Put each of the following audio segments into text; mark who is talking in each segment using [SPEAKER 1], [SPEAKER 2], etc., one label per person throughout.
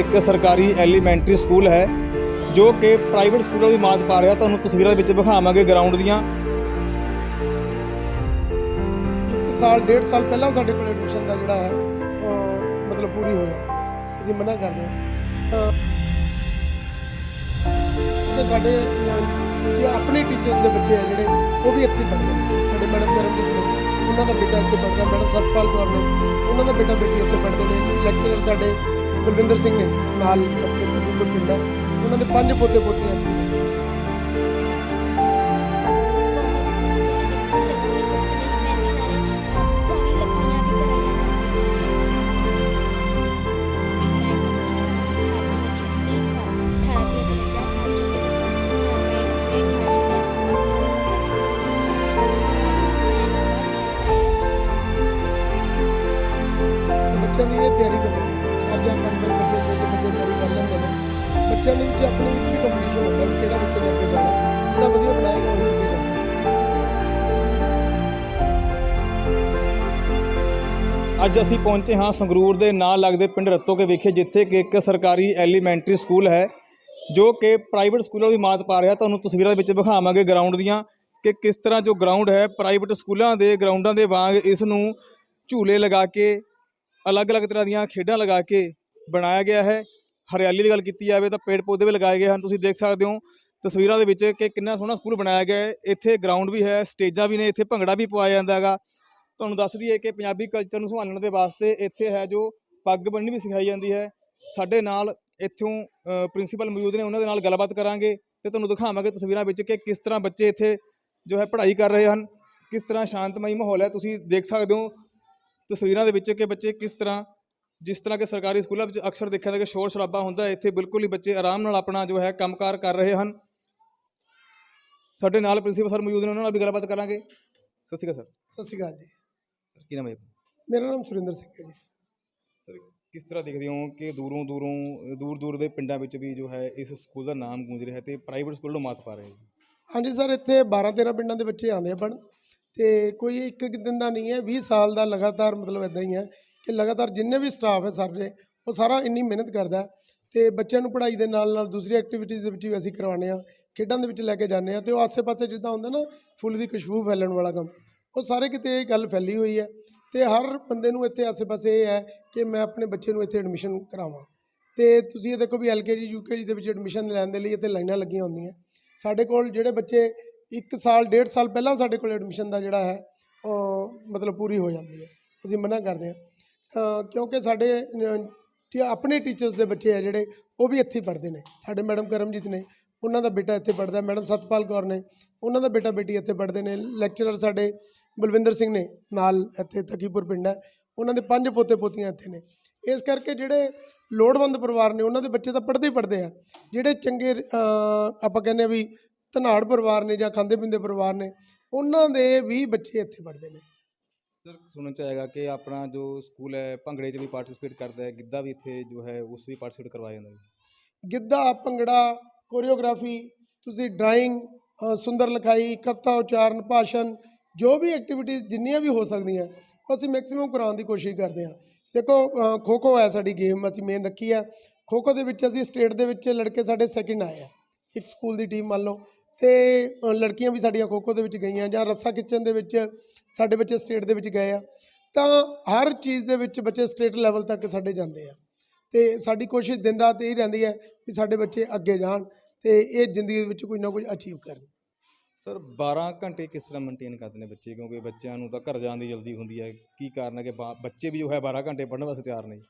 [SPEAKER 1] ਇੱਕ ਸਰਕਾਰੀ elementary school ਹੈ, ਜੋ ਕਿ ਪ੍ਰਾਈਵੇਟ ਸਕੂਲਾਂ ਦੀ ਮਾਤ ਪਾ ਰਿਹਾ। ਤੁਹਾਨੂੰ ਤਸਵੀਰਾਂ ਵਿੱਚ ਵਿਖਾਵਾਂਗੇ ਗਰਾਊਂਡ ਦੀਆਂ।
[SPEAKER 2] ਇੱਕ ਸਾਲ, ਡੇਢ ਸਾਲ ਪਹਿਲਾਂ ਸਾਡੇ ਕੋਲ ਐਡਮਿਸ਼ਨ ਦਾ ਜਿਹੜਾ ਹੈ ਮਤਲਬ ਪੂਰੀ ਹੋ ਜਾਂਦੀ ਹੈ। ਅਸੀਂ ਮਨਾ ਕਰਦੇ ਹਾਂ। ਅਹ ਤੇ ਸਾਡੇ ਜੇ ਆਪਣੇ ਟੀਚਰਸ ਦੇ ਬੱਚੇ ਆ ਜਿਹੜੇ, ਉਹ ਵੀ ਇੱਥੇ ਪੜ੍ਹਦੇ ਨੇ। ਸਾਡੇ ਮੈਡਮ ਕਰਮਜੀਤ ਉਹਨਾਂ ਦਾ ਬੇਟਾ ਇੱਥੇ ਪੜ੍ਹਦਾ, ਮੈਡਮ ਸਤਪਾਲ ਕੌਰ ਨੇ। ਉਹਨਾਂ ਦਾ ਬੇਟਾ ਬੇਟੀ ਇੱਥੇ ਪੜ੍ਹਦੇ ਨੇ। ਲੈਕਚਰਰ ਸਾਡੇ ਬਲਵਿੰਦਰ ਸਿੰਘ ਨੇ ਨਾਲ ਇੱਥੇ ਤਕਰੀਬਨ ਪਿੰਡ ਉਹਨਾਂ ਦੇ ਪੰਜ ਪੋਤੇ ਪੋਤੀਆਂ
[SPEAKER 1] ਅੱਜ ਅਸੀਂ ਪਹੁੰਚੇ ਹਾਂ ਸੰਗਰੂਰ ਦੇ ਨਾਲ ਲੱਗਦੇ ਪਿੰਡ ਰੱਤੋਕੇ ਵਿਖੇ, ਜਿੱਥੇ ਕਿ ਇੱਕ ਸਰਕਾਰੀ ਐਲੀਮੈਂਟਰੀ ਸਕੂਲ ਹੈ, ਜੋ ਕਿ ਪ੍ਰਾਈਵੇਟ ਸਕੂਲਾਂ ਦੀ ਮਾਤ ਪਾ ਰਿਹਾ। ਤੁਹਾਨੂੰ ਤਸਵੀਰਾਂ ਦੇ ਵਿੱਚ ਵਿਖਾਵਾਂਗੇ ਗਰਾਊਂਡ ਦੀਆਂ ਕਿ ਕਿਸ ਤਰ੍ਹਾਂ ਜੋ ਗਰਾਊਂਡ ਹੈ, ਪ੍ਰਾਈਵੇਟ ਸਕੂਲਾਂ ਦੇ ਗਰਾਊਂਡਾਂ ਦੇ ਵਾਂਗ ਇਸ ਨੂੰ ਝੂਲੇ ਲਗਾ ਕੇ, ਅਲੱਗ-ਅਲੱਗ ਤਰ੍ਹਾਂ ਦੀਆਂ ਖੇਡਾਂ ਲਗਾ ਕੇ ਬਣਾਇਆ ਗਿਆ ਹੈ। ਹਰਿਆਲੀ ਦੀ ਗੱਲ ਕੀਤੀ ਜਾਵੇ ਤਾਂ ਪੇੜ ਪੌਦੇ ਵੀ ਲਗਾਏ ਗਏ ਹਨ। ਤੁਸੀਂ ਦੇਖ ਸਕਦੇ ਹੋ ਤਸਵੀਰਾਂ ਦੇ ਵਿੱਚ ਕਿ ਕਿੰਨਾ ਸੋਹਣਾ ਸਕੂਲ ਬਣਾਇਆ ਗਿਆ ਹੈ। ਇੱਥੇ ਗਰਾਊਂਡ ਵੀ ਹੈ, ਸਟੇਜਾਂ ਵੀ ਨੇ, ਇੱਥੇ ਭੰਗੜਾ ਵੀ ਪਵਾਇਆ ਜਾਂਦਾ ਹੈਗਾ। ਤੁਹਾਨੂੰ ਦੱਸ ਦਈਏ ਕਿ ਪੰਜਾਬੀ ਕਲਚਰ ਨੂੰ ਸੰਭਾਲਣ ਦੇ ਵਾਸਤੇ ਇੱਥੇ ਹੈ ਜੋ ਪੱਗ ਬੰਨ੍ਹਣੀ ਵੀ ਸਿਖਾਈ ਜਾਂਦੀ ਹੈ। ਸਾਡੇ ਨਾਲ ਇੱਥੋਂ ਪ੍ਰਿੰਸੀਪਲ ਮੌਜੂਦ ਨੇ, ਉਹਨਾਂ ਦੇ ਨਾਲ ਗੱਲਬਾਤ ਕਰਾਂਗੇ ਤੇ ਤੁਹਾਨੂੰ ਦਿਖਾਵਾਂਗੇ ਤਸਵੀਰਾਂ ਵਿੱਚ ਕਿ ਕਿਸ ਤਰ੍ਹਾਂ ਬੱਚੇ ਇੱਥੇ ਜੋ ਹੈ ਪੜ੍ਹਾਈ ਕਰ ਰਹੇ ਹਨ, ਕਿਸ ਤਰ੍ਹਾਂ ਸ਼ਾਂਤਮਈ ਮਾਹੌਲ ਹੈ। ਤੁਸੀਂ ਦੇਖ ਸਕਦੇ ਹੋ ਤਸਵੀਰਾਂ ਦੇ ਵਿੱਚ ਕਿ ਬੱਚੇ ਕਿਸ ਤਰ੍ਹਾਂ, ਜਿਸ ਤਰ੍ਹਾਂ ਕਿ ਸਰਕਾਰੀ ਸਕੂਲਾਂ ਵਿੱਚ ਅਕਸਰ ਦੇਖਿਆ ਜਾਂਦਾ ਕਿ ਸ਼ੋਰ ਸ਼ਰਾਬਾ ਹੁੰਦਾ ਇੱਥੇ ਬਿਲਕੁਲ ਹੀ ਬੱਚੇ ਆਰਾਮ ਨਾਲ ਆਪਣਾ ਜੋ ਹੈ ਕੰਮਕਾਰ ਕਰ ਰਹੇ ਹਨ। ਸਾਡੇ ਨਾਲ ਪ੍ਰਿੰਸੀਪਲ ਸਰ ਮੌਜੂਦ ਨੇ, ਉਹਨਾਂ ਨਾਲ ਵੀ ਗੱਲਬਾਤ ਕਰਾਂਗੇ। ਸਤਿ ਸ਼੍ਰੀ ਅਕਾਲ ਸਰ।
[SPEAKER 2] ਸਤਿ ਸ਼੍ਰੀ ਅਕਾਲ ਜੀ।
[SPEAKER 1] ਕੀ ਨਾਮ ਹੈ ਜੀ?
[SPEAKER 2] ਮੇਰਾ ਨਾਮ ਸੁਰਿੰਦਰ ਸਿੰਘ ਹੈ ਜੀ।
[SPEAKER 1] ਸਰ ਕਿਸ ਤਰ੍ਹਾਂ ਦੇਖਦੇ ਹੋ ਕਿ ਦੂਰੋਂ ਦੂਰੋਂ ਦੂਰ ਦੂਰ ਦੇ ਪਿੰਡਾਂ ਵਿੱਚ ਵੀ ਜੋ ਹੈ ਇਸ ਸਕੂਲ ਦਾ ਨਾਮ ਗੂੰਜ ਰਿਹਾ ਤੇ ਪ੍ਰਾਈਵੇਟ ਸਕੂਲ ਨੂੰ ਮਾਤ ਪਾ ਰਿਹਾ ਜੀ
[SPEAKER 2] ਹਾਂਜੀ ਸਰ ਇੱਥੇ 12 13 ਪਿੰਡਾਂ ਦੇ ਬੱਚੇ ਆਉਂਦੇ ਆ ਪੜ੍ਹਨ ਤੇ ਕੋਈ ਇੱਕ ਇੱਕ ਦਿਨ ਦਾ ਨਹੀਂ ਹੈ 20 ਸਾਲ ਦਾ ਲਗਾਤਾਰ ਮਤਲਬ ਇਦਾਂ ਹੀ ਹੈ ਕਿ ਲਗਾਤਾਰ ਜਿੰਨੇ ਵੀ ਸਟਾਫ ਹੈ ਸਾਰੇ ਉਹ ਸਾਰਾ ਇੰਨੀ ਮਿਹਨਤ ਕਰਦਾ ਹੈ ਤੇ ਬੱਚਿਆਂ ਨੂੰ ਪੜ੍ਹਾਈ ਦੇ ਨਾਲ ਨਾਲ ਦੂਸਰੀ ਐਕਟੀਵਿਟੀਜ਼ ਦੇ ਵਿੱਚ ਵੀ ਅਸੀਂ ਕਰਵਾਉਂਦੇ ਆ ਖੇਡਾਂ ਦੇ ਵਿੱਚ ਲੈ ਕੇ ਜਾਂਦੇ ਆ ਤੇ ਉਹ ਆਸੇ-ਪਾਸੇ ਜਿੱਦਾਂ ਹੁੰਦਾ ਨਾ ਫੁੱਲ ਦੀ ਖੁਸ਼ਬੂ ਫੈਲਣ ਵਾਲਾ ਕੰਮ। ਉਹ ਸਾਰੇ ਕਿਤੇ ਇਹ ਗੱਲ ਫੈਲੀ ਹੋਈ ਹੈ ਤੇ ਹਰ ਬੰਦੇ ਨੂੰ ਇੱਥੇ ਆਸੇ-ਪਾਸੇ ਇਹ ਹੈ ਕਿ ਮੈਂ ਆਪਣੇ ਬੱਚੇ ਨੂੰ ਇੱਥੇ ਐਡਮਿਸ਼ਨ ਕਰਾਵਾਂ। ਤੇ ਤੁਸੀਂ ਇਹ ਦੇਖੋ ਵੀ ਐਲਕੇਜੀ ਯੂਕੇਜੀ ਦੇ ਵਿੱਚ ਐਡਮਿਸ਼ਨ ਲੈਣ ਦੇ ਲਈ ਇੱਥੇ ਲਾਈਨਾਂ ਲੱਗੀਆਂ ਹੁੰਦੀਆਂ। ਸਾਡੇ ਕੋਲ ਜਿਹੜੇ ਬੱਚੇ 1 ਸਾਲ, ਡੇਢ ਸਾਲ ਪਹਿਲਾਂ ਸਾਡੇ ਕੋਲ ਐਡਮਿਸ਼ਨ ਦਾ ਜਿਹੜਾ ਹੈ, ਉਹ ਮਤਲਬ ਪੂਰੀ ਹੋ ਜਾਂਦੀ ਹੈ। ਅਸੀਂ ਮਨਾ ਕਰਦੇ ਹਾਂ। ਕਿਉਂਕਿ ਸਾਡੇ ਆਪਣੇ ਟੀਚਰਸ ਦੇ ਬੱਚੇ ਆ ਜਿਹੜੇ, ਉਹ ਵੀ ਇੱਥੇ ਪੜ੍ਹਦੇ ਨੇ। ਸਾਡੇ ਮੈਡਮ ਕਰਮਜੀਤ ਨੇ, ਉਹਨਾਂ ਦਾ ਬੇਟਾ ਇੱਥੇ ਪੜ੍ਹਦਾ, ਮੈਡਮ ਸਤਪਾਲ ਕੌਰ ਨੇ, ਉਹਨਾਂ ਦਾ ਬੇਟਾ ਬੇਟੀ ਇੱਥੇ ਪੜ੍ਹਦੇ ਨੇ। ਲੈਕਚਰਰ ਸਾਡੇ ਬਲਵਿੰਦਰ ਸਿੰਘ ਨੇ ਨਾਲ ਇੱਥੇ ਤਕੀਪੁਰ ਪਿੰਡ ਹੈ। ਉਹਨਾਂ ਦੇ ਪੰਜ ਪੋਤੇ ਪੋਤੀਆਂ ਇੱਥੇ ਨੇ। ਇਸ ਕਰਕੇ ਜਿਹੜੇ ਲੋੜਵੰਦ ਪਰਿਵਾਰ ਨੇ ਉਹਨਾਂ ਦੇ ਬੱਚੇ ਤਾਂ ਪੜ੍ਹਦੇ ਹੀ ਪੜ੍ਹਦੇ ਆ। ਜਿਹੜੇ ਚੰਗੇ ਆਪਾਂ ਕਹਿੰਦੇ ਆ ਵੀ ਧਨਾੜ ਪਰਿਵਾਰ ਨੇ ਜਾਂ ਖਾਂਦੇ ਪੀਂਦੇ ਪਰਿਵਾਰ ਨੇ ਉਹਨਾਂ ਦੇ ਵੀ ਬੱਚੇ ਇੱਥੇ ਪੜ੍ਹਦੇ ਨੇ।
[SPEAKER 1] ਸਰ ਸੁਣਨ ਚ ਆਏਗਾ ਕਿ ਆਪਣਾ ਜੋ ਸਕੂਲ ਹੈ ਭੰਗੜੇ 'ਚ ਵੀ ਪਾਰਟਿਸਿਪੇਟ ਕਰਦਾ ਹੈ। ਗਿੱਧਾ ਵੀ ਇੱਥੇ ਜੋ ਹੈ ਉਸ ਵੀ ਪਾਰਟਿਸਿਪੇਟ ਕਰਵਾਇਆ ਜਾਂਦਾ ਹੈ।
[SPEAKER 2] ਗਿੱਧਾ ਭੰਗੜਾ ਕੋਰੀਓਗ੍ਰਾਫੀ ਤੁਸੀਂ ਡਰਾਇੰਗ ਸੁੰਦਰ ਲਿਖਾਈ ਕਵਿਤਾ ਉਚਾਰਨ ਭਾਸ਼ਣ ਜੋ ਵੀ ਐਕਟੀਵਿਟੀਜ਼ ਜਿੰਨੀਆਂ ਵੀ ਹੋ ਸਕਦੀਆਂ ਉਹ ਅਸੀਂ ਮੈਕਸਿਮਮ ਕਰਾਉਣ ਦੀ ਕੋਸ਼ਿਸ਼ ਕਰਦੇ ਹਾਂ। ਦੇਖੋ ਖੋ ਖੋ ਹੈ ਸਾਡੀ ਗੇਮ ਅਸੀਂ ਮੇਨ ਰੱਖੀ ਹੈ। ਖੋ ਖੋ ਦੇ ਵਿੱਚ ਅਸੀਂ ਸਟੇਟ ਦੇ ਵਿੱਚ ਲੜਕੇ ਸਾਡੇ ਸੈਕਿੰਡ ਆਏ ਆ। ਇੱਕ ਸਕੂਲ ਦੀ ਟੀਮ ਮੰਨ ਲਓ। ਤੇ ਲੜਕੀਆਂ ਵੀ ਸਾਡੀਆਂ ਖੋ ਖੋ ਦੇ ਵਿੱਚ ਗਈਆਂ ਜਾਂ ਰੱਸਾ ਖਿੱਚਣ ਦੇ ਵਿੱਚ, ਸਾਡੇ ਬੱਚੇ ਸਟੇਟ ਦੇ ਵਿੱਚ ਗਏ ਆ। ਤਾਂ ਹਰ ਚੀਜ਼ ਦੇ ਵਿੱਚ ਬੱਚੇ ਸਟੇਟ ਲੈਵਲ ਤੱਕ ਸਾਡੇ ਜਾਂਦੇ ਆ। ਤੇ ਸਾਡੀ ਕੋਸ਼ਿਸ਼ ਦਿਨ ਰਾਤ ਇਹ ਰਹਿੰਦੀ ਹੈ ਵੀ ਸਾਡੇ ਬੱਚੇ ਅੱਗੇ ਜਾਣ ਤੇ ਇਹ ਜ਼ਿੰਦਗੀ ਦੇ ਵਿੱਚ ਕੁਝ ਨਾ ਕੁਝ ਅਚੀਵ ਕਰਨ।
[SPEAKER 1] ਸਰ 12 ਘੰਟੇ ਕਿਸ ਤਰ੍ਹਾਂ ਮੇਨਟੇਨ ਕਰਦੇ ਨੇ ਬੱਚੇ? ਕਿਉਂਕਿ ਬੱਚਿਆਂ ਨੂੰ ਤਾਂ ਘਰ ਜਾਣ ਦੀ ਜਲਦੀ ਹੁੰਦੀ ਹੈ। ਕੀ ਕਾਰਨ ਹੈ ਕਿ ਬਾ- ਬੱਚੇ ਵੀ ਜੋ ਹੈ 12 ਘੰਟੇ ਪੜ੍ਹਨ ਵਾਸਤੇ ਤਿਆਰ ਨਹੀਂ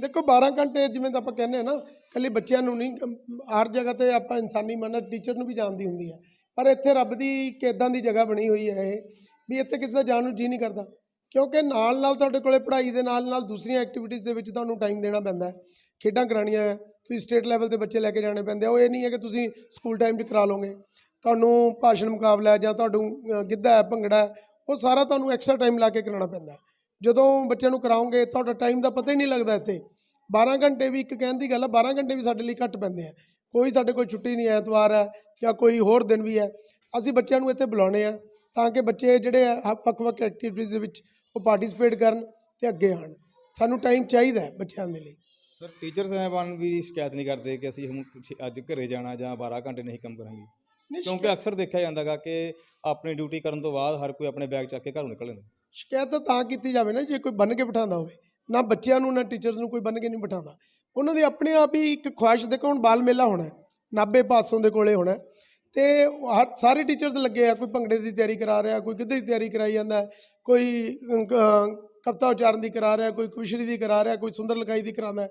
[SPEAKER 2] ਦੇਖੋ 12 ਘੰਟੇ ਜਿਵੇਂ ਤਾਂ ਆਪਾਂ ਕਹਿੰਦੇ ਆ ਨਾ ਕੱਲੀ ਬੱਚਿਆਂ ਨੂੰ ਨਹੀਂ ਕਮ- ਹਰ ਜਗ੍ਹਾ ਤੇ ਆਪਾਂ ਇਨਸਾਨੀ ਮਨ ਟੀਚਰ ਨੂੰ ਵੀ ਜਾਣਦੀ ਹੁੰਦੀ ਹੈ। ਪਰ ਇੱਥੇ ਰੱਬ ਦੀ ਕਿਦਾਂ ਦੀ ਜਗ੍ਹਾ ਬਣੀ ਹੋਈ ਹੈ ਇਹ, ਵੀ ਇੱਥੇ ਕਿਸੇ ਦਾ ਜਾਣ ਨੂੰ ਜੀ ਨਹੀਂ ਕਰਦਾ। ਕਿਉਂਕਿ ਨਾਲ ਨਾਲ ਤੁਹਾਡੇ ਕੋਲੇ ਪੜ੍ਹਾਈ ਦੇ ਨਾਲ ਨਾਲ ਦੂਸਰੀਆਂ ਐਕਟੀਵਿਟੀਜ਼ ਦੇ ਵਿੱਚ ਤੁਹਾਨੂੰ ਟਾਈਮ ਦੇਣਾ ਪੈਂਦਾ ਹੈ। ਖੇਡਾਂ ਕਰਾਉਣੀਆਂ ਹੈ, ਤੁਸੀਂ ਸਟੇਟ ਲੈਵਲ ਤੇ ਬੱਚੇ ਲੈ ਕੇ ਜਾਣੇ ਪੈਂਦੇ ਆ। ਉਹ ਇਹ ਨਹੀਂ ਹੈ ਕਿ ਤੁਸੀਂ ਸਕੂਲ ਟਾਈਮ 'ਚ ਕਰਾ ਲਓਗੇ। ਤੁਹਾਨੂੰ ਭਾਸ਼ਣ ਮੁਕਾਬਲਾ ਜਾਂ ਤੁਹਾਨੂੰ ਗਿੱਧਾ ਹੈ, ਭੰਗੜਾ ਉਹ ਸਾਰਾ ਤੁਹਾਨੂੰ ਐਕਸਟਰਾ ਟਾਈਮ ਲਾ ਕੇ ਕਰਾਉਣਾ ਪੈਂਦਾ ਜਦੋਂ ਬੱਚਿਆਂ ਨੂੰ ਕਰਾਉਂਗੇ, ਤੁਹਾਡਾ ਟਾਈਮ ਦਾ ਪਤਾ ਹੀ ਨਹੀਂ ਲੱਗਦਾ ਇੱਥੇ। 12 ਘੰਟੇ ਵੀ ਇੱਕ ਕਹਿਣ ਦੀ ਗੱਲ ਹੈ 12 ਘੰਟੇ ਵੀ ਸਾਡੇ ਲਈ ਘੱਟ ਪੈਂਦੇ ਆ। ਕੋਈ ਸਾਡੇ ਕੋਲ ਛੁੱਟੀ ਨਹੀਂ ਐਤਵਾਰ ਹੈ ਜਾਂ ਕੋਈ ਹੋਰ ਦਿਨ ਵੀ ਹੈ, ਅਸੀਂ ਬੱਚਿਆਂ ਨੂੰ ਇੱਥੇ ਬੁਲਾਉਣੇ ਆ ਤਾਂ ਕਿ ਬੱਚੇ ਜਿਹੜੇ ਆ ਵੱਖ-ਵੱਖ ਐਕਟੀਵਿਟੀਜ਼ ਦੇ ਵਿੱਚ ਉਹ ਪਾਰਟਿਸਿਪੇਟ ਕਰਨ ਤੇ ਅੱਗੇ ਆਉਣ। ਸਾਨੂੰ ਟਾਈਮ ਚਾਹੀਦਾ ਬੱਚਿਆਂ ਦੇ ਲਈ।
[SPEAKER 1] ਸਰ ਟੀਚਰ ਸਾਹਿਬਾਨ ਵੀ ਸ਼ਿਕਾਇਤ ਨਹੀਂ ਕਰਦੇ ਕਿ ਅਸੀਂ ਹੁਣ ਅੱਜ ਘਰੇ ਜਾਣਾ ਜਾਂ 12 ਘੰਟੇ ਨਹੀਂ ਕੰਮ ਕਰਾਂਗੇ? ਕਿਉਂਕਿ ਅਕਸਰ ਦੇਖਿਆ ਜਾਂਦਾਗਾ ਕਿ ਆਪਣੀ ਡਿਊਟੀ ਕਰਨ ਤੋਂ ਬਾਅਦ ਹਰ ਕੋਈ ਆਪਣੇ ਬੈਗ ਚੱਕ ਕੇ ਘਰੋਂ ਨਿਕਲ ਜਾਂਦਾ
[SPEAKER 2] ਸ਼ਿਕਾਇਤ ਤਾਂ ਤਾਂ ਕੀਤੀ ਜਾਵੇ ਨਾ ਜੇ ਕੋਈ ਬੰਨ ਕੇ ਬਿਠਾਉਂਦਾ ਹੋਵੇ ਨਾ ਬੱਚਿਆਂ ਨੂੰ ਨਾ ਟੀਚਰਸ ਨੂੰ ਕੋਈ ਬੰਨ ਕੇ ਨਹੀਂ ਬਿਠਾਉਂਦਾ। ਉਹਨਾਂ ਦੀ ਆਪਣੇ ਆਪ ਹੀ ਇੱਕ ਖੁਆਇਸ਼ ਦੇਖੋ ਹੁਣ ਬਾਲ ਮੇਲਾ ਹੋਣਾ ਨਾਭੇ ਪਾਸੋਂ ਦੇ ਕੋਲੇ ਹੋਣਾ ਤੇ ਹਰ ਸਾਰੇ ਟੀਚਰਸ ਲੱਗੇ ਆ ਕੋਈ ਭੰਗੜੇ ਦੀ ਤਿਆਰੀ ਕਰਾ ਰਿਹਾ ਕੋਈ ਗਿੱਧੇ ਦੀ ਤਿਆਰੀ ਕਰਾਈ ਜਾਂਦਾ ਕੋਈ ਕਵਿਤਾ ਉਚਾਰਨ ਦੀ ਕਰਾ ਰਿਹਾ ਕੋਈ ਕੁਸ਼ਰੀ ਦੀ ਕਰਾ ਰਿਹਾ ਕੋਈ ਸੁੰਦਰ ਲਗਾਈ ਦੀ ਕਰਾਉਂਦਾ।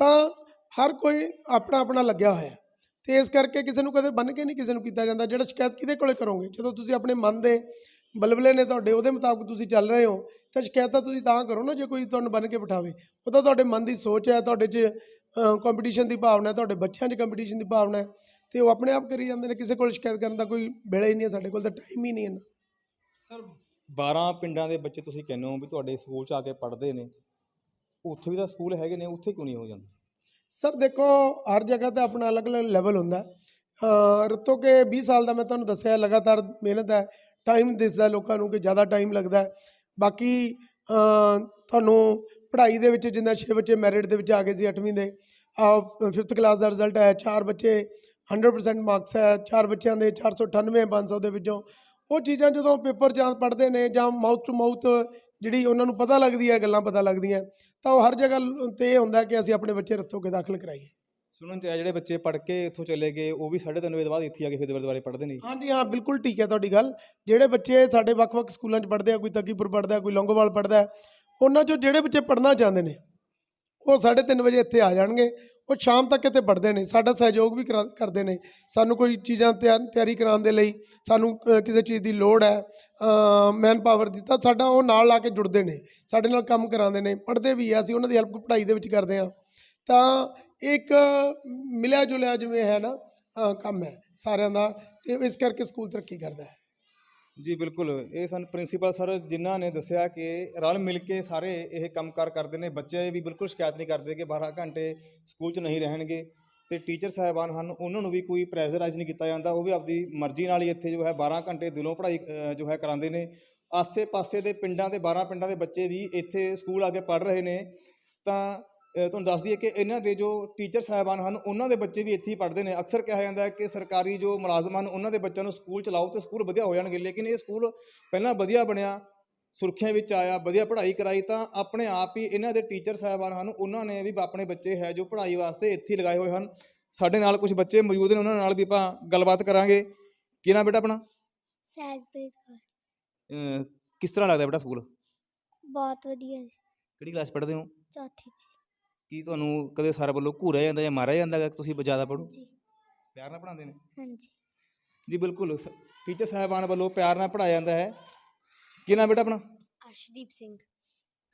[SPEAKER 2] ਤਾਂ ਹਰ ਕੋਈ ਆਪਣਾ ਆਪਣਾ ਲੱਗਿਆ ਹੋਇਆ। ਹੈ ਤੇ ਇਸ ਕਰਕੇ ਕਿਸੇ ਨੂੰ ਕਦੇ ਬੰਨ ਕੇ ਨਹੀਂ ਕਿਸੇ ਨੂੰ ਕੀਤਾ ਜਾਂਦਾ, ਜਿਹੜਾ ਸ਼ਿਕਾਇਤ ਕਿਹਦੇ ਕੋਲੇ ਕਰੋਗੇ? ਜਦੋਂ ਤੁਸੀਂ ਆਪਣੇ ਮਨ ਦੇ ਬਲਬਲੇ ਨੇ ਤੁਹਾਡੇ ਉਹਦੇ ਮੁਤਾਬਕ ਤੁਸੀਂ ਚੱਲ ਰਹੇ ਹੋ, ਤਾਂ ਸ਼ਿਕਾਇਤ ਤਾਂ ਤੁਸੀਂ ਤਾਂ ਕਰੋ ਨਾ ਜੇ ਕੋਈ ਤੁਹਾਨੂੰ ਬੰਨ ਕੇ ਬਿਠਾਵੇ। ਉਹ ਤਾਂ ਤੁਹਾਡੇ ਮਨ ਦੀ ਸੋਚ ਹੈ, ਤੁਹਾਡੇ 'ਚ ਕੰਪੀਟੀਸ਼ਨ ਦੀ ਭਾਵਨਾ ਤੁਹਾਡੇ ਬੱਚਿਆਂ 'ਚ ਕੰਪੀਟੀਸ਼ਨ ਦੀ ਭਾਵਨਾ ਹੈ, ਤੇ ਉਹ ਆਪਣੇ ਆਪ ਕਰੀ ਜਾਂਦੇ ਨੇ, ਕਿਸੇ ਕੋਲ ਸ਼ਿਕਾਇਤ ਕਰਨ ਦਾ ਕੋਈ ਵੇਲਾ ਹੀ ਨਹੀਂ ਹੈ ਸਾਡੇ ਕੋਲ, ਤਾਂ ਟਾਈਮ ਹੀ ਨਹੀਂ ਹੈ
[SPEAKER 1] ਸਰ 12 ਪਿੰਡਾਂ ਦੇ ਬੱਚੇ ਤੁਸੀਂ ਕਹਿੰਦੇ ਹੋ ਵੀ ਤੁਹਾਡੇ ਸਕੂਲ 'ਚ ਆ ਕੇ ਪੜ੍ਹਦੇ ਨੇ, ਉੱਥੇ ਵੀ ਤਾਂ ਸਕੂਲ ਹੈਗੇ ਨੇ, ਉੱਥੇ ਕਿਉਂ ਨਹੀਂ ਹੋ ਜਾਂਦੇ?
[SPEAKER 2] ਸਰ ਦੇਖੋ, ਹਰ ਜਗ੍ਹਾ ਤੇ ਆਪਣਾ ਅਲੱਗ-ਅਲੱਗ ਲੈਵਲ ਹੁੰਦਾ ਹੈ। ਅ ਰਤੋ ਕੇ 20 ਸਾਲ ਦਾ ਮੈਂ ਤੁਹਾਨੂੰ ਦੱਸਿਆ, ਲਗਾਤਾਰ ਮਿਹਨਤ ਹੈ ਟਾਈਮ ਦਿਸਦਾ ਲੋਕਾਂ ਨੂੰ ਕਿ ਜ਼ਿਆਦਾ ਟਾਈਮ ਲੱਗਦਾ ਬਾਕੀ ਤੁਹਾਨੂੰ ਪੜ੍ਹਾਈ ਦੇ ਵਿੱਚ ਜਿੰਨਾ 6 ਬੱਚੇ ਮੈਰਿਟ ਦੇ ਵਿੱਚ ਆ ਗਏ ਸੀ 8ਵੀਂ ਦੇ 5th ਕਲਾਸ ਦਾ ਰਿਜ਼ਲਟ ਹੈ 4 ਬੱਚੇ 100% ਮਾਰਕਸ ਹੈ 4 ਬੱਚਿਆਂ ਦੇ 498 500 ਦੇ ਵਿੱਚੋਂ ਉਹ ਚੀਜ਼ਾਂ ਜਦੋਂ ਪੇਪਰ ਜਾਂ ਪੜ੍ਹਦੇ ਨੇ ਜਾਂ ਮਾਊਥ ਟੂ ਮਾਊਥ ਜਿਹੜੀ ਉਹਨਾਂ ਨੂੰ ਪਤਾ ਲੱਗਦੀ ਹੈ ਗੱਲਾਂ ਪਤਾ ਲੱਗਦੀਆਂ ਤਾਂ ਉਹ ਹਰ ਜਗ੍ਹਾ ਤੇ ਇਹ ਹੁੰਦਾ ਕਿ ਅਸੀਂ ਆਪਣੇ ਬੱਚੇ ਰੱਥੋ ਕੇ ਦਾਖਲ ਕਰਾਈਏ।
[SPEAKER 1] ਸੁਣਨ ਚ ਆਇਆ ਜਿਹੜੇ ਬੱਚੇ ਪੜ੍ਹ ਕੇ ਇੱਥੋਂ ਚਲੇ ਗਏ ਉਹ ਵੀ 3:30 ਵਜੇ ਤੋਂ ਬਾਅਦ ਇੱਥੇ ਆ ਕੇ ਫਿਰ ਦੁਬਾਰੇ ਪੜ੍ਹਦੇ ਨੇ
[SPEAKER 2] ਹਾਂਜੀ ਹਾਂ ਬਿਲਕੁਲ ਠੀਕ ਹੈ ਤੁਹਾਡੀ ਗੱਲ। ਜਿਹੜੇ ਬੱਚੇ ਸਾਡੇ ਵੱਖ-ਵੱਖ ਸਕੂਲਾਂ 'ਚ ਪੜ੍ਹਦੇ ਆ ਕੋਈ ਤਕੀਪੁਰ ਪੜ੍ਹਦਾ ਹੈ, ਕੋਈ ਲੌਂਗੋਵਾਲ ਪੜ੍ਹਦਾ ਹੈ, ਉਹਨਾਂ 'ਚੋਂ ਜਿਹੜੇ ਬੱਚੇ ਪੜ੍ਹਨਾ ਚਾਹੁੰਦੇ ਨੇ ਉਹ 3:30 ਵਜੇ ਇੱਥੇ ਆ ਜਾਣਗੇ। ਉਹ ਸ਼ਾਮ ਤੱਕ ਇੱਥੇ ਪੜ੍ਹਦੇ ਨੇ। ਸਾਡਾ ਸਹਿਯੋਗ ਵੀ ਕਰਾ- ਕਰਦੇ ਨੇ। ਸਾਨੂੰ ਕੋਈ ਚੀਜ਼ਾਂ ਤਿਆਰ ਤਿਆਰੀ ਕਰਾਉਣ ਦੇ ਲਈ ਸਾਨੂੰ ਅ, ਕਿਸੇ ਚੀਜ਼ ਦੀ ਲੋੜ ਹੈ ਮੈਨ ਪਾਵਰ ਦੀ ਤਾਂ ਸਾਡਾ ਉਹ ਨਾਲ ਆ ਕੇ ਜੁੜਦੇ ਨੇ। ਸਾਡੇ ਨਾਲ ਕੰਮ ਕਰਾਉਂਦੇ ਨੇ। ਪੜ੍ਹਦੇ ਵੀ ਆ। ਅਸੀਂ ਉਹਨਾਂ ਦੀ ਹੈਲਪ ਪੜ੍ਹਾਈ ਦੇ ਵਿੱਚ ਕਰਦੇ ਹਾਂ। ਤਾਂ ਇੱਕ ਮਿਲਿਆ ਜੁਲਿਆ ਜਿਵੇਂ ਹੈ ਨਾ ਅ, ਕੰਮ ਹੈ ਸਾਰਿਆਂ ਦਾ। ਤੇ ਇਸ ਕਰਕੇ ਸਕੂਲ ਤਰੱਕੀ ਕਰਦਾ ਹੈ।
[SPEAKER 1] ਜੀ, ਬਿਲਕੁਲ। ਇਹ ਸਾਨੂੰ ਪ੍ਰਿੰਸੀਪਲ ਸਰ ਜਿਨ੍ਹਾਂ ਨੇ ਦੱਸਿਆ ਕਿ ਰਲ ਮਿਲ ਕੇ ਸਾਰੇ ਇਹ ਕੰਮਕਾਰ ਕਰਦੇ ਨੇ। ਬੱਚੇ ਵੀ ਬਿਲਕੁਲ ਸ਼ਿਕਾਇਤ ਨਹੀਂ ਕਰਦੇ ਕਿ 12 ਘੰਟੇ ਸਕੂਲ 'ਚ ਨਹੀਂ ਰਹਿਣਗੇ। ਤੇ ਟੀਚਰ ਸਾਹਿਬਾਨ ਹਨ, ਉਹਨਾਂ ਨੂੰ ਵੀ ਕੋਈ ਪ੍ਰੈਸ਼ਰਾਈਜ਼ ਨਹੀਂ ਕੀਤਾ ਜਾਂਦਾ। ਉਹ ਵੀ ਆਪਦੀ ਮਰਜ਼ੀ ਨਾਲ ਹੀ ਇੱਥੇ ਜੋ ਹੈ 12 ਘੰਟੇ ਦਿਲੋਂ ਪੜ੍ਹਾਈ ਜੋ ਹੈ ਕਰਾਉਂਦੇ ਨੇ। ਆਸੇ-ਪਾਸੇ ਦੇ ਪਿੰਡਾਂ ਦੇ 12 ਪਿੰਡਾਂ ਦੇ ਬੱਚੇ ਵੀ ਇੱਥੇ ਸਕੂਲ ਆ ਕੇ ਪੜ੍ਹ ਰਹੇ ਨੇ। ਤਾਂ ਤੁਹਾਨੂੰ ਦੱਸ ਦਈਏ ਕਿ ਇਹਨਾਂ ਦੇ ਜੋ ਟੀਚਰ ਸਾਹਿਬਾਨ ਹਨ ਉਹਨਾਂ ਦੇ ਬੱਚੇ ਵੀ ਇੱਥੇ ਹੀ ਪੜ੍ਹਦੇ ਨੇ। ਅਕਸਰ ਕਿਹਾ ਜਾਂਦਾ ਹੈ ਕਿ ਸਰਕਾਰੀ ਜੋ ਮੁਲਾਜ਼ਮ ਹਨ ਉਹਨਾਂ ਦੇ ਬੱਚਿਆਂ ਨੂੰ ਸਕੂਲ ਚਲਾਓ ਤੇ ਸਕੂਲ ਵਧੀਆ ਹੋ ਜਾਣਗੇ। ਲੇਕਿਨ ਇਹ ਸਕੂਲ ਪਹਿਲਾਂ ਵਧੀਆ ਬਣਿਆ ਸੁਰੱਖਿਆ ਵਿੱਚ ਆਇਆ ਵਧੀਆ ਪੜ੍ਹਾਈ ਕਰਾਈ ਤਾਂ ਆਪਣੇ ਆਪ ਹੀ ਇਹਨਾਂ ਦੇ ਟੀਚਰ ਸਾਹਿਬਾਨ ਹਨ ਉਹਨਾਂ ਨੇ ਵੀ ਆਪਣੇ ਬੱਚੇ ਹੈ ਜੋ ਪੜ੍ਹਾਈ ਵਾਸਤੇ ਇੱਥੇ ਲਗਾਏ ਹੋਏ ਹਨ। ਸਾਡੇ ਨਾਲ ਕੁਝ ਬੱਚੇ ਮੌਜੂਦ ਨੇ ਉਹਨਾਂ ਨਾਲ ਵੀ ਆਪਾਂ ਗੱਲਬਾਤ ਕਰਾਂਗੇ। ਕੀ ਨਾਮ ਬੇਟਾ ਆਪਣਾ?
[SPEAKER 3] ਸਹਿਜਪ੍ਰੀਤ ਕੌਰ।
[SPEAKER 1] ਕਿਸ ਤਰ੍ਹਾਂ ਲੱਗਦਾ ਬੇਟਾ ਸਕੂਲ?
[SPEAKER 3] ਬਹੁਤ ਵਧੀਆ ਜੀ।
[SPEAKER 1] ਕਿਹੜੀ ਕਲਾਸ ਪੜ੍ਹਦੇ ਹੋ?
[SPEAKER 3] ਚੌਥੀ ਜੀ
[SPEAKER 1] ਕੀ ਤੁਹਾਨੂੰ ਕਦੇ ਸਰ ਵੱਲੋਂ ਘੂਰਿਆ ਜਾਂਦਾ ਜਾਂ ਮਾਰਿਆ ਜਾਂਦਾ ਕਿ ਤੁਸੀਂ ਜ਼ਿਆਦਾ ਪੜ੍ਹੋ?
[SPEAKER 3] ਜੀ।
[SPEAKER 1] ਪਿਆਰ ਨਾਲ ਪੜ੍ਹਾਉਂਦੇ ਨੇ?
[SPEAKER 3] ਹਾਂਜੀ।
[SPEAKER 1] ਜੀ ਬਿਲਕੁਲ। ਟੀਚਰ ਸਾਹਿਬਾਨ ਵੱਲੋਂ ਪਿਆਰ ਨਾਲ ਪੜ੍ਹਾਇਆ ਜਾਂਦਾ ਹੈ। ਕੀ ਨਾਮ ਬੇਟਾ ਆਪਣਾ?
[SPEAKER 3] ਅਰਸ਼ਦੀਪ ਸਿੰਘ।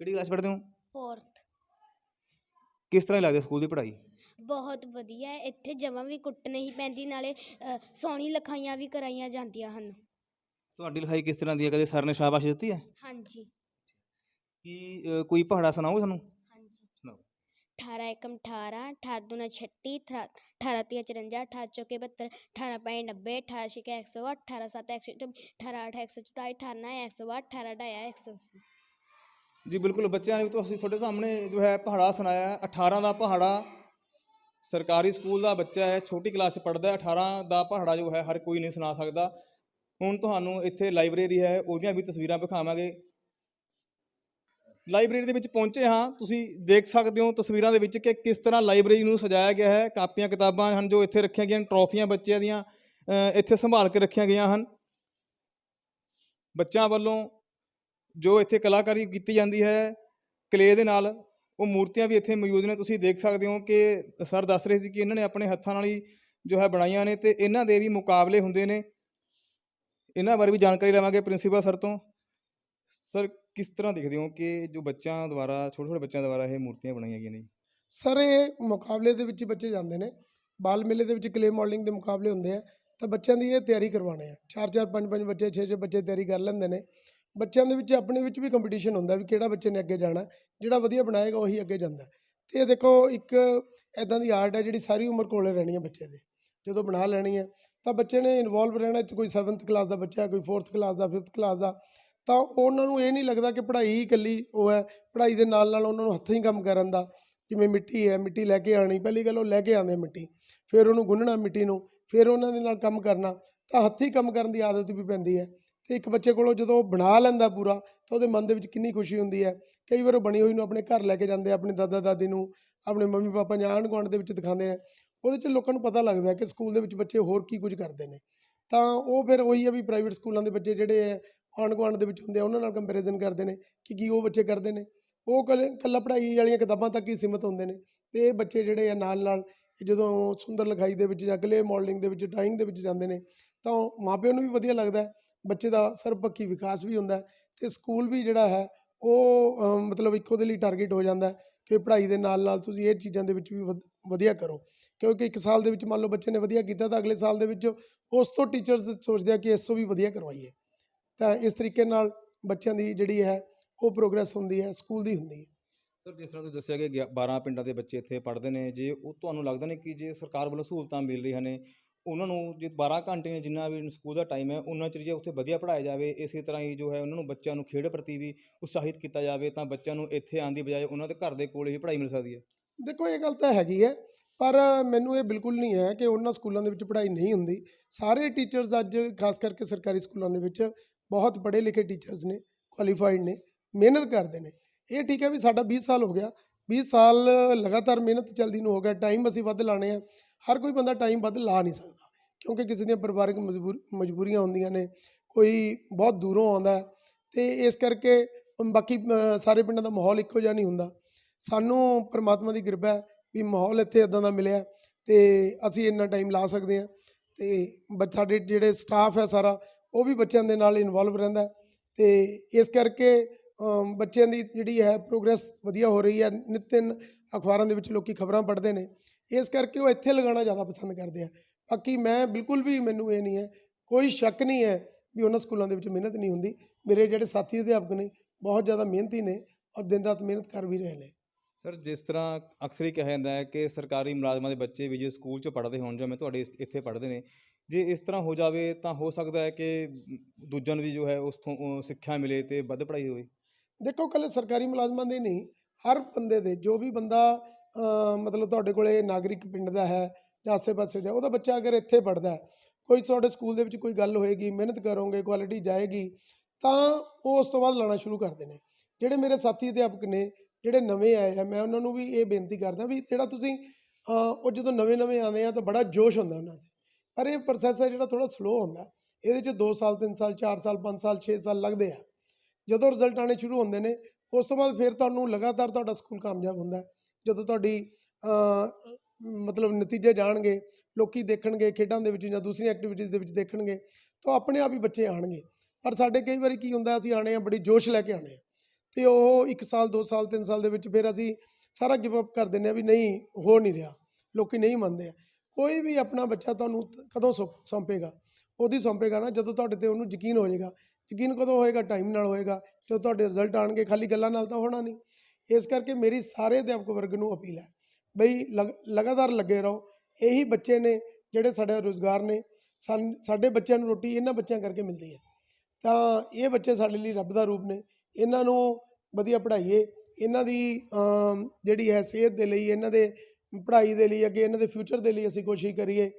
[SPEAKER 1] ਕਿਹੜੀ ਕਲਾਸ ਪੜ੍ਹਦੇ ਹੋ?
[SPEAKER 3] ਫੋਰਥ।
[SPEAKER 1] ਕਿਸ ਤਰ੍ਹਾਂ ਲੱਗਦੀ ਸਕੂਲ ਦੀ ਪੜ੍ਹਾਈ?
[SPEAKER 3] ਬਹੁਤ ਵਧੀਆ ਹੈ। ਇੱਥੇ ਜਮਾ ਵੀ ਕੁੱਟ ਨਹੀਂ ਪੈਂਦੀ ਨਾਲੇ ਸੋਹਣੀ ਲਿਖਾਈਆਂ ਵੀ ਕਰਾਈਆਂ ਜਾਂਦੀਆਂ ਹਨ।
[SPEAKER 1] ਤੁਹਾਡੀ ਲਿਖਾਈ ਕਿਸ ਤਰ੍ਹਾਂ ਦੀ ਹੈ? ਕਦੇ ਸਰ ਨੇ ਸ਼ਾਬਾਸ਼ ਦਿੱਤੀ ਹੈ?
[SPEAKER 3] ਹਾਂਜੀ।
[SPEAKER 1] ਕੀ ਕੋਈ ਪਹਾੜਾ ਸੁਣਾਓ ਸਾਨੂੰ?
[SPEAKER 3] 18 ਏਕਮ 18 18 ਦੂਣਾ 36 18 ਤੀਆ 54 18 ਚੌਕੇ 72 18 ਪੰਜ 90 18 ਛਿਕਾ 108 18 ਸੱਤ 124 18 ਅੱਠ 144 18 ਨੌ 108 18 ਢਾਇਆ 180
[SPEAKER 1] ਜੀ, ਬਿਲਕੁਲ ਬੱਚਿਆਂ ਨੇ ਤੁਸੀਂ ਤੁਹਾਡੇ ਸਾਹਮਣੇ ਜੋ ਹੈ ਪਹਾੜਾ ਸੁਣਾਇਆ। ਹੈ। 18 ਦਾ ਪਹਾੜਾ ਸਰਕਾਰੀ ਸਕੂਲ ਦਾ ਬੱਚਾ ਹੈ, ਛੋਟੀ ਕਲਾਸ 'ਚ ਪੜ੍ਹਦਾ ਹੈ। 18 ਦਾ ਪਹਾੜਾ ਜੋ ਹੈ, ਹਰ ਕੋਈ ਨਹੀਂ ਸੁਣਾ ਸਕਦਾ। ਹੁਣ ਤੁਹਾਨੂੰ ਇੱਥੇ ਲਾਇਬ੍ਰੇਰੀ ਹੈ, ਉਹਦੀਆਂ ਵੀ ਤਸਵੀਰਾਂ ਵਿਖਾਵਾਂਗੇ। ਲਾਇਬ੍ਰੇਰੀ ਦੇ ਵਿੱਚ ਪਹੁੰਚੇ ਹਾਂ। ਤੁਸੀਂ ਦੇਖ ਸਕਦੇ ਹੋ ਤਸਵੀਰਾਂ ਦੇ ਵਿੱਚ ਕਿ ਕਿਸ ਤਰ੍ਹਾਂ ਲਾਇਬ੍ਰੇਰੀ ਨੂੰ ਸਜਾਇਆ ਗਿਆ ਹੈ। ਕਾਪੀਆਂ, ਕਿਤਾਬਾਂ ਹਨ ਜੋ ਇੱਥੇ ਰੱਖੀਆਂ ਗਈਆਂ ਹਨ, ਟਰੋਫੀਆਂ ਬੱਚਿਆਂ ਦੀਆਂ ਇੱਥੇ ਸੰਭਾਲ ਕੇ ਰੱਖੀਆਂ ਗਈਆਂ ਹਨ। ਬੱਚਿਆਂ ਵੱਲੋਂ ਜੋ ਇੱਥੇ ਕਲਾਕਾਰੀ ਕੀਤੀ ਜਾਂਦੀ ਹੈ ਕਲੇ ਦੇ ਨਾਲ, ਉਹ ਮੂਰਤੀਆਂ ਵੀ ਇੱਥੇ ਮੌਜੂਦ ਨੇ। ਤੁਸੀਂ ਦੇਖ ਸਕਦੇ ਹੋ ਕਿ ਸਰ ਦੱਸ ਰਹੇ ਸੀ ਕਿ ਇਹਨਾਂ ਨੇ ਆਪਣੇ ਹੱਥਾਂ ਨਾਲ ਹੀ ਜੋ ਹੈ ਬਣਾਈਆਂ ਨੇ ਤੇ ਇਹਨਾਂ ਦੇ ਵੀ ਮੁਕਾਬਲੇ ਹੁੰਦੇ ਨੇ। ਇਹਨਾਂ ਬਾਰੇ ਵੀ ਜਾਣਕਾਰੀ ਲਵਾਂਗੇ ਪ੍ਰਿੰਸੀਪਲ ਸਰ ਤੋਂ। ਸਰ ਕਿਸ ਤਰ੍ਹਾਂ ਦੇਖਦੇ ਹੋ ਕਿ ਜੋ ਬੱਚਿਆਂ ਦੁਆਰਾ ਛੋਟੇ ਛੋਟੇ ਬੱਚਿਆਂ ਦੁਆਰਾ ਇਹ ਮੂਰਤੀਆਂ ਬਣਾਈਆਂ ਗਈਆਂ ਨੇ?
[SPEAKER 2] ਸਰ ਇਹ ਮੁਕਾਬਲੇ ਦੇ ਵਿੱਚ ਬੱਚੇ ਜਾਂਦੇ ਨੇ। ਬਾਲ ਮੇਲੇ ਦੇ ਵਿੱਚ ਕਲੇ ਮਾਡਲਿੰਗ ਦੇ ਮੁਕਾਬਲੇ ਹੁੰਦੇ ਆ। ਤਾਂ ਬੱਚਿਆਂ ਦੀ ਇਹ ਤਿਆਰੀ ਕਰਵਾਉਣੇ ਆ। ਚਾਰ ਚਾਰ, ਪੰਜ ਪੰਜ ਬੱਚੇ, ਛੇ ਛੇ ਬੱਚੇ ਤਿਆਰੀ ਕਰ ਲੈਂਦੇ ਨੇ। ਬੱਚਿਆਂ ਦੇ ਵਿੱਚ, ਆਪਣੇ ਵਿੱਚ ਵੀ ਕੰਪੀਟੀਸ਼ਨ ਹੁੰਦਾ ਵੀ ਕਿਹੜਾ ਬੱਚੇ ਨੇ ਅੱਗੇ ਜਾਣਾ। ਜਿਹੜਾ ਵਧੀਆ ਬਣਾਏਗਾ ਉਹੀ ਅੱਗੇ ਜਾਂਦਾ। ਤੇ ਇਹ ਦੇਖੋ, ਇੱਕ ਐਦਾਂ ਦੀ ਆਰਟ ਹੈ ਜਿਹੜੀ ਸਾਰੀ ਉਮਰ ਕੋਲੇ ਰਹਿਣੀ ਹੈ ਬੱਚੇ ਦੇ। ਜਦੋਂ ਬਣਾ ਲੈਣੀ ਹੈ ਤਾਂ ਬੱਚੇ ਨੇ ਇਨਵੋਲਵ ਰਹਿਣਾ। ਕੋਈ 7th ਕਲਾਸ ਦਾ ਬੱਚਾ, ਕੋਈ 4th ਕਲਾਸ ਦਾ 5th ਕਲਾਸ ਦਾ। ਤਾਂ ਉਹਨਾਂ ਨੂੰ ਇਹ ਨਹੀਂ ਲੱਗਦਾ ਕਿ ਪੜ੍ਹਾਈ ਇਕੱਲੀ ਉਹ ਹੈ, ਪੜ੍ਹਾਈ ਦੇ ਨਾਲ ਨਾਲ ਉਹਨਾਂ ਨੂੰ ਹੱਥੀਂ ਕੰਮ ਕਰਨ ਦਾ, ਜਿਵੇਂ ਮਿੱਟੀ ਹੈ, ਮਿੱਟੀ ਲੈ ਕੇ ਆਣੀ ਪਹਿਲੀ ਗੱਲ ਉਹ ਲੈ ਕੇ ਆਉਂਦੇ ਮਿੱਟੀ, ਫਿਰ ਉਹਨੂੰ ਗੁੰਨਣਾ ਮਿੱਟੀ ਨੂੰ, ਫਿਰ ਉਹਨਾਂ ਦੇ ਨਾਲ ਕੰਮ ਕਰਨਾ, ਤਾਂ ਹੱਥੀਂ ਕੰਮ ਕਰਨ ਦੀ ਆਦਤ ਵੀ ਪੈਂਦੀ ਹੈ। ਤੇ ਇੱਕ ਬੱਚੇ ਕੋਲੋਂ ਜਦੋਂ ਉਹ ਬਣਾ ਲੈਂਦਾ ਪੂਰਾ, ਤਾਂ ਉਹਦੇ ਮਨ ਦੇ ਵਿੱਚ ਕਿੰਨੀ ਖੁਸ਼ੀ ਹੁੰਦੀ ਹੈ। ਕਈ ਵਾਰ ਉਹ ਬਣੀ ਹੋਈ ਨੂੰ ਆਪਣੇ ਘਰ ਲੈ ਕੇ ਜਾਂਦੇ ਆਪਣੇ ਦਾਦਾ ਦਾਦੀ ਨੂੰ, ਆਪਣੇ ਮੰਮੀ ਪਾਪਾ ਜਾਂ ਆਂਢ ਗੁਆਂਢ ਦੇ ਵਿੱਚ ਦਿਖਾਉਂਦੇ ਨੇ ਉਹਦੇ 'ਚ ਲੋਕਾਂ ਨੂੰ ਪਤਾ ਲੱਗਦਾ ਕਿ ਸਕੂਲ ਦੇ ਵਿੱਚ ਬੱਚੇ ਹੋਰ ਕੀ ਕੁਝ ਕਰਦੇ ਨੇ। ਤਾਂ ਉਹ ਫਿਰ ਉਹੀ ਆ ਵੀ ਪ੍ਰਾਈਵੇਟ ਸਕੂਲਾਂ ਦੇ ਬੱਚੇ ਜਿਹੜੇ ਹੈ ਆਂਢ ਗੁਆਂਢ ਦੇ ਵਿੱਚ ਹੁੰਦੇ ਆ, ਉਹਨਾਂ ਨਾਲ ਕੰਪੈਰੀਜ਼ਨ ਕਰਦੇ ਨੇ ਕਿ ਕੀ ਉਹ ਬੱਚੇ ਕਰਦੇ ਨੇ। ਉਹ ਕੱਲ, ਕੱਲਾ ਪੜ੍ਹਾਈ ਵਾਲੀਆਂ ਕਿਤਾਬਾਂ ਤੱਕ ਹੀ ਸੀਮਿਤ ਹੁੰਦੇ ਨੇ ਤੇ ਇਹ ਬੱਚੇ ਜਿਹੜੇ ਆ ਨਾਲ ਨਾਲ ਜਦੋਂ ਸੁੰਦਰ ਲਿਖਾਈ ਦੇ ਵਿੱਚ ਜਾਂ ਕਲੇ ਮਾਡਲਿੰਗ ਦੇ ਵਿੱਚ ਡਰਾਇੰਗ ਦੇ ਵਿੱਚ ਜਾਂਦੇ ਨੇ, ਤਾਂ ਉਹ ਮਾਪਿਆਂ ਨੂੰ ਵੀ ਵਧੀਆ ਲੱਗਦਾ ਬੱਚੇ ਦਾ ਸਰਬਪੱਖੀ ਵਿਕਾਸ ਵੀ ਹੁੰਦਾ ਹੈ ਤੇ ਸਕੂਲ ਵੀ ਜਿਹੜਾ ਹੈ, ਉਹ ਮਤਲਬ ਇੱਕੋ ਦੇ ਲਈ ਟਾਰਗੇਟ ਹੋ ਜਾਂਦਾ ਕਿ ਪੜ੍ਹਾਈ ਦੇ ਨਾਲ ਨਾਲ ਤੁਸੀਂ ਇਹ ਚੀਜ਼ਾਂ ਦੇ ਵਿੱਚ ਵੀ ਵਧ- ਵਧੀਆ ਕਰੋ। ਕਿਉਂਕਿ ਇੱਕ ਸਾਲ ਦੇ ਵਿੱਚ ਮੰਨ ਲਓ ਬੱਚੇ ਨੇ ਵਧੀਆ ਕੀਤਾ ਤਾਂ ਅਗਲੇ ਸਾਲ ਦੇ ਵਿੱਚ ਉਸ ਤੋਂ ਟੀਚਰਸ ਸੋਚਦੇ ਆ ਕਿ ਇਸ ਤੋਂ ਵੀ ਵਧੀਆ ਕਰਵਾਈਏ। ਤਾਂ ਇਸ ਤਰੀਕੇ ਨਾਲ ਬੱਚਿਆਂ ਦੀ ਜਿਹੜੀ ਹੈ, ਉਹ ਪ੍ਰੋਗਰੈਸ ਹੁੰਦੀ ਹੈ, ਸਕੂਲ ਦੀ ਹੁੰਦੀ ਹੈ।
[SPEAKER 1] ਸਰ, ਜਿਸ ਤਰ੍ਹਾਂ ਤੁਸੀਂ ਦੱਸਿਆ ਕਿ ਗਿਆ- 12 ਪਿੰਡਾਂ ਦੇ ਬੱਚੇ ਇੱਥੇ ਪੜ੍ਹਦੇ ਨੇ, ਜੇ ਉਹ ਤੁਹਾਨੂੰ ਲੱਗਦਾ ਨੇ ਕਿ ਜੇ ਸਰਕਾਰ ਵੱਲੋਂ ਸਹੂਲਤਾਂ ਮਿਲ ਰਹੀਆਂ ਨੇ ਉਹਨਾਂ ਨੂੰ ਜੇ 12 ਘੰਟੇ ਜਿੰਨਾ ਵੀ ਸਕੂਲ ਦਾ ਟਾਈਮ ਹੈ, ਉਹਨਾਂ ਚਿਰ ਜੇ ਉੱਥੇ ਵਧੀਆ ਪੜ੍ਹਾਇਆ ਜਾਵੇ, ਇਸੇ ਤਰ੍ਹਾਂ ਹੀ ਜੋ ਹੈ ਉਹਨਾਂ ਨੂੰ ਬੱਚਿਆਂ ਨੂੰ ਖੇਡ ਪ੍ਰਤੀ ਵੀ ਉਤਸ਼ਾਹਿਤ ਕੀਤਾ ਜਾਵੇ, ਤਾਂ ਬੱਚਿਆਂ ਨੂੰ ਇੱਥੇ ਆਉਣ ਦੀ ਬਜਾਏ ਉਹਨਾਂ ਦੇ ਘਰ ਦੇ ਕੋਲ ਹੀ ਪੜ੍ਹਾਈ ਮਿਲ ਸਕਦੀ ਹੈ।
[SPEAKER 2] ਦੇਖੋ, ਇਹ ਗੱਲ ਤਾਂ ਹੈਗੀ ਹੈ, ਪਰ ਮੈਨੂੰ ਇਹ ਬਿਲਕੁਲ ਨਹੀਂ ਹੈ ਕਿ ਉਹਨਾਂ ਸਕੂਲਾਂ ਦੇ ਵਿੱਚ ਪੜ੍ਹਾਈ ਨਹੀਂ ਹੁੰਦੀ। ਸਾਰੇ ਟੀਚਰਸ ਅੱਜ, ਖਾਸ ਕਰਕੇ ਸਰਕਾਰੀ ਸਕੂਲਾਂ ਦੇ ਵਿੱਚ, ਬਹੁਤ ਪੜ੍ਹੇ ਲਿਖੇ ਟੀਚਰਸ ਨੇ ਕੁਆਲੀਫਾਈਡ ਨੇ, ਮਿਹਨਤ ਕਰਦੇ ਨੇ। ਇਹ ਠੀਕ ਹੈ ਵੀ ਸਾਡਾ 20 ਸਾਲ ਹੋ ਗਿਆ 20 ਸਾਲ ਲਗਾਤਾਰ ਮਿਹਨਤ ਚੱਲਦੀ ਨੂੰ ਹੋ ਗਿਆ ਟਾਈਮ ਅਸੀਂ ਵੱਧ ਲਾਣੇ ਆ। ਹਰ ਕੋਈ ਬੰਦਾ ਟਾਈਮ ਵੱਧ ਲਾ ਨਹੀਂ ਸਕਦਾ, ਕਿਉਂਕਿ ਕਿਸੇ ਦੀਆਂ ਪਰਿਵਾਰਕ ਮਜਬੂਰ, ਮਜਬੂਰੀਆਂ ਹੁੰਦੀਆਂ ਨੇ, ਕੋਈ ਬਹੁਤ ਦੂਰੋਂ ਆਉਂਦਾ ਹੈ ਤੇ ਇਸ ਕਰਕੇ ਬਾਕੀ ਸਾਰੇ ਪਿੰਡਾਂ ਦਾ ਮਾਹੌਲ ਇੱਕੋ ਜਿਹਾ ਨਹੀਂ ਹੁੰਦਾ। ਸਾਨੂੰ ਪਰਮਾਤਮਾ ਦੀ ਕਿਰਪਾ ਹੈ ਵੀ ਮਾਹੌਲ ਇੱਥੇ ਇਦਾਂ ਦਾ ਮਿਲਿਆ ਤੇ ਅਸੀਂ ਇੰਨਾ ਟਾਈਮ ਲਾ ਸਕਦੇ ਹਾਂ ਤੇ ਬ- ਸਾਡੇ ਜਿਹੜੇ ਸਟਾਫ ਹੈ ਸਾਰਾ, ਉਹ ਵੀ ਬੱਚਿਆਂ ਦੇ ਨਾਲ ਇਨਵੋਲਵ ਰਹਿੰਦਾ ਹੈ ਤੇ ਇਸ ਕਰਕੇ ਬੱਚਿਆਂ ਦੀ ਜਿਹੜੀ ਹੈ ਪ੍ਰੋਗਰੈਸ ਵਧੀਆ ਹੋ ਰਹੀ ਹੈ। ਨਿਤ ਦਿਨ ਅਖਬਾਰਾਂ ਦੇ ਵਿੱਚ ਲੋਕੀ ਖਬਰਾਂ ਪੜ੍ਹਦੇ ਨੇ ਇਸ ਕਰਕੇ ਉਹ ਇੱਥੇ ਲਗਾਉਣਾ ਜ਼ਿਆਦਾ ਪਸੰਦ ਕਰਦੇ ਆ। ਬਾਕੀ ਮੈਂ ਬਿਲਕੁਲ ਵੀ ਮੈਨੂੰ ਇਹ ਨਹੀਂ ਹੈ ਕੋਈ ਸ਼ੱਕ ਨਹੀਂ ਹੈ ਵੀ ਉਹਨਾਂ ਸਕੂਲਾਂ ਦੇ ਵਿੱਚ ਮਿਹਨਤ ਨਹੀਂ ਹੁੰਦੀ। ਮੇਰੇ ਜਿਹੜੇ ਸਾਥੀ ਅਧਿਆਪਕ ਨੇ ਬਹੁਤ ਜ਼ਿਆਦਾ ਮਿਹਨਤੀ ਨੇ ਔਰ ਦਿਨ ਰਾਤ ਮਿਹਨਤ ਕਰ ਵੀ ਰਹੇ ਨੇ।
[SPEAKER 1] ਸਰ ਜਿਸ ਤਰ੍ਹਾਂ ਅਕਸਰ ਹੀ ਕਿਹਾ ਜਾਂਦਾ ਹੈ ਕਿ ਸਰਕਾਰੀ ਮੁਲਾਜ਼ਮਾਂ ਦੇ ਬੱਚੇ ਵੀ ਜੇ ਸਕੂਲ 'ਚ ਪੜ੍ਹਦੇ ਹੋਣ ਜਿਵੇਂ ਤੁਹਾਡੇ ਇਸ- ਇੱਥੇ ਪੜ੍ਹਦੇ ਨੇ ਜੇ ਇਸ ਤਰ੍ਹਾਂ ਹੋ ਜਾਵੇ ਤਾਂ ਹੋ ਸਕਦਾ ਹੈ ਕਿ ਮ, ਦੂਜਿਆਂ ਨੂੰ ਵੀ ਜੋ ਹੈ ਉਸ ਤੋਂ ਸਿੱਖਿਆ ਮਿਲੇ ਤੇ ਵੱਧ ਪੜ੍ਹਾਈ ਹੋਵੇ?
[SPEAKER 2] ਦੇਖੋ ਕੱਲ੍ਹ ਸਰਕਾਰੀ ਮੁਲਾਜ਼ਮਾਂ ਦੇ ਨਹੀਂ ਹਰ ਬੰਦੇ ਦੇ ਜੋ ਵੀ ਬੰਦਾ ਮਤਲਬ ਤੁਹਾਡੇ ਕੋਲੇ ਨਾਗਰਿਕ ਪਿੰਡ ਦਾ ਹੈ ਜਾਂ ਆਸੇ-ਪਾਸੇ ਦਾ, ਉਹਦਾ ਬੱਚਾ ਅਗਰ ਇੱਥੇ ਪੜਦਾ ਕੋਈ ਤੁਹਾਡੇ ਸਕੂਲ ਦੇ ਵਿੱਚ ਕੋਈ ਗੱਲ ਹੋਏਗੀ, ਮਿਹਨਤ ਕਰੋਗੇ ਕੁਆਲਿਟੀ ਜਾਏਗੀ, ਤਾਂ ਉਹ ਉਸ ਤੋਂ ਬਾਅਦ ਲਾਣਾ ਸ਼ੁਰੂ ਕਰਦੇ ਨੇ। ਜਿਹੜੇ ਮੇਰੇ ਸਾਥੀ ਅਧਿਆਪਕ ਨੇ, ਜਿਹੜੇ ਨਵੇਂ ਆਏ ਆ, ਮੈਂ ਉਹਨਾਂ ਨੂੰ ਵੀ ਇਹ ਬੇਨਤੀ ਕਰਦਾ ਵੀ ਜਿਹੜਾ ਤੁਸੀਂ ਉਹ ਜਦੋਂ ਨਵੇਂ-ਨਵੇਂ ਆਉਂਦੇ ਆ ਤਾਂ ਬੜਾ ਜੋਸ਼ ਹੁੰਦਾ ਉਹਨਾਂ 'ਤੇ ਪਰ ਇਹ ਪ੍ਰੋਸੈਸ ਹੈ ਜਿਹੜਾ ਥੋੜਾ ਸਲੋ ਹੁੰਦਾ ਇਹਦੇ 'ਚ 2 ਸਾਲ 3 ਸਾਲ 4 ਸਾਲ 5 ਸਾਲ 6 ਸਾਲ ਲੱਗਦੇ ਆ। ਜਦੋਂ ਰਿਜ਼ਲਟ ਆਣੇ ਸ਼ੁਰੂ ਹੁੰਦੇ ਨੇ, ਉਸ ਤੋਂ ਬਾਅਦ ਫਿਰ ਤੁਹਾਨੂੰ ਲਗਾਤਾਰ ਤੁਹਾਡਾ ਸਕੂਲ ਕਾਮਯਾਬ ਹੁੰਦਾ ਹੈ। ਜਦੋਂ ਤੁਹਾਡੀ ਮਤਲਬ ਨਤੀਜੇ ਜਾਣਗੇ, ਲੋਕੀ ਦੇਖਣਗੇ ਖੇਡਾਂ ਦੇ ਵਿੱਚ ਜਾਂ ਦੂਸਰੀਆਂ ਐਕਟੀਵਿਟੀਜ਼ ਦੇ ਵਿੱਚ ਦੇਖਣਗੇ, ਤਾਂ ਆਪਣੇ ਆਪ ਹੀ ਬੱਚੇ ਆਣਗੇ ਪਰ ਸਾਡੇ ਕਈ ਵਾਰੀ ਕੀ ਹੁੰਦਾ, ਅਸੀਂ ਆਣੇ ਆ ਬੜੀ ਜੋਸ਼ ਲੈ ਕੇ ਆਣੇ ਆ ਤੇ ਉਹ 1 ਸਾਲ 2 ਸਾਲ 3 ਸਾਲ ਦੇ ਵਿੱਚ ਫਿਰ ਅਸੀਂ ਸਾਰਾ ਗਿਵ ਅਪ ਕਰ ਦਿੰਦੇ ਆ ਵੀ ਨਹੀਂ, ਹੋ ਨਹੀਂ ਰਿਹਾ। ਲੋਕੀ ਨਹੀਂ ਮੰਨਦੇ ਆ। ਕੋਈ ਵੀ ਆਪਣਾ ਬੱਚਾ ਤੁਹਾਨੂੰ ਕਦੋਂ ਸੌਂ- ਸੌਂਪੇਗਾ? ਉਹਦੀ ਸੌਂਪੇਗਾ ਨਾ, ਜਦੋਂ ਤੁਹਾਡੇ ਤੇ ਉਹਨੂੰ ਯਕੀਨ ਹੋ ਜਾਏਗਾ ਯਕੀਨ ਕਦੋਂ ਹੋਏਗਾ? ਟਾਈਮ ਨਾਲ ਹੋਏਗਾ। ਜਦੋਂ ਤੁਹਾਡੇ ਰਿਜ਼ਲਟ ਆਣਗੇ ਖਾਲੀ ਗੱਲਾਂ ਨਾਲ ਤਾਂ ਹੋਣਾ ਨਹੀਂ। ਇਸ ਕਰਕੇ ਮੇਰੀ ਸਾਰੇ ਅਧਿਆਪਕ ਵਰਗ ਨੂੰ ਅਪੀਲ ਹੈ, ਬਈ ਲਗ- ਲਗਾਤਾਰ ਲੱਗੇ ਰਹੋ, ਇਹੀ ਬੱਚੇ ਨੇ ਜਿਹੜੇ ਸਾਡੇ ਰੋਜ਼ਗਾਰ ਨੇ, ਸਾਨ- ਸਾਡੇ ਬੱਚਿਆਂ ਨੂੰ ਰੋਟੀ ਇਹਨਾਂ ਬੱਚਿਆਂ ਕਰਕੇ ਮਿਲਦੀ ਹੈ। ਤਾਂ ਇਹ ਬੱਚੇ ਸਾਡੇ ਲਈ ਰੱਬ ਦਾ ਰੂਪ ਨੇ, ਇਹਨਾਂ ਨੂੰ ਵਧੀਆ ਪੜ੍ਹਾਈਏ, ਇਹਨਾਂ ਦੀ ਜਿਹੜੀ ਹੈ ਸਿਹਤ ਦੇ ਲਈ, ਇਹਨਾਂ ਦੇ ਪੜ੍ਹਾਈ ਦੇ ਲਈ, ਅੱਗੇ ਇਹਨਾਂ ਦੇ ਫਿਊਚਰ ਦੇ ਲਈ ਅਸੀਂ ਕੋਸ਼ਿਸ਼ ਕਰੀਏ,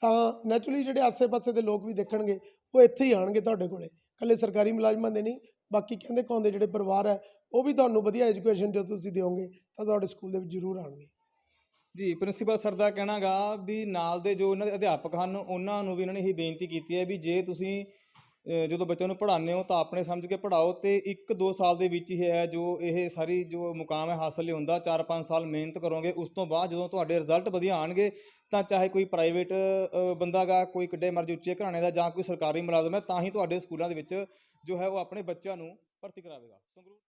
[SPEAKER 2] ਤਾਂ ਨੈਚੁਰਲੀ ਜਿਹੜੇ ਆਸੇ-ਪਾਸੇ ਦੇ ਲੋਕ ਵੀ ਦੇਖਣਗੇ, ਉਹ ਇੱਥੇ ਹੀ ਆਣਗੇ ਤੁਹਾਡੇ ਕੋਲੇ। ਇਕੱਲੇ ਸਰਕਾਰੀ ਮੁਲਾਜ਼ਮਾਂ ਦੇ ਨਹੀਂ, ਬਾਕੀ ਕਹਿੰਦੇ ਕੌਂਦੇ ਜਿਹੜੇ ਪਰਿਵਾਰ ਹੈ ਉਹ ਵੀ ਤੁਹਾਨੂੰ ਵਧੀਆ ਐਜੂਕੇਸ਼ਨ ਜੋ ਤੁਸੀਂ ਦਿਓਗੇ, ਤਾਂ ਤੁਹਾਡੇ ਸਕੂਲ ਦੇ ਵਿੱਚ ਜ਼ਰੂਰ ਆਣਗੇ
[SPEAKER 1] ਜੀ ਪ੍ਰਿੰਸੀਪਲ ਸਰ ਦਾ ਕਹਿਣਾਗਾ ਵੀ ਨਾਲ ਦੇ ਜੋ ਇਹਨਾਂ ਦੇ ਅਧਿਆਪਕ ਹਨ, ਉਹਨਾਂ ਨੂੰ ਵੀ ਇਹਨਾਂ ਨੇ ਇਹ ਬੇਨਤੀ ਕੀਤੀ ਹੈ ਵੀ ਜੇ ਤੁਸੀਂ ਜਦੋਂ ਬੱਚਿਆਂ ਨੂੰ ਪੜ੍ਹਾਉਂਦੇ ਹੋ ਤਾਂ ਆਪਣੇ ਸਮਝ ਕੇ ਪੜ੍ਹਾਓ ਤੇ 1-2 ਸਾਲ ਦੇ ਵਿੱਚ ਹੀ ਹੈ ਜੋ ਇਹ ਸਾਰੀ ਜੋ ਮੁਕਾਮ ਹੈ ਹਾਸਲ ਨਹੀਂ ਹੁੰਦਾ 4-5 ਸਾਲ ਮਿਹਨਤ ਕਰੋਗੇ, ਉਸ ਤੋਂ ਬਾਅਦ ਜਦੋਂ ਤੁਹਾਡੇ ਰਿਜ਼ਲਟ ਵਧੀਆ ਆਣਗੇ ਤਾਂ ਚਾਹੇ ਕੋਈ ਪ੍ਰਾਈਵੇਟ ਬੰਦਾ ਗਾ ਕੋਈ ਕਿੱਡੇ ਮਰਜ਼ੀ ਉੱਚੇ ਘਰਾਣੇ ਦਾ ਜਾਂ ਕੋਈ ਸਰਕਾਰੀ ਮੁਲਾਜ਼ਮ ਹੈ, ਤਾਂ ਹੀ ਤੁਹਾਡੇ ਸਕੂਲਾਂ ਦੇ ਵਿੱਚ ਜੋ ਹੈ ਉਹ ਆਪਣੇ ਬੱਚਿਆਂ ਨੂੰ ਭਰਤੀ ਕਰਾਵੇਗਾ।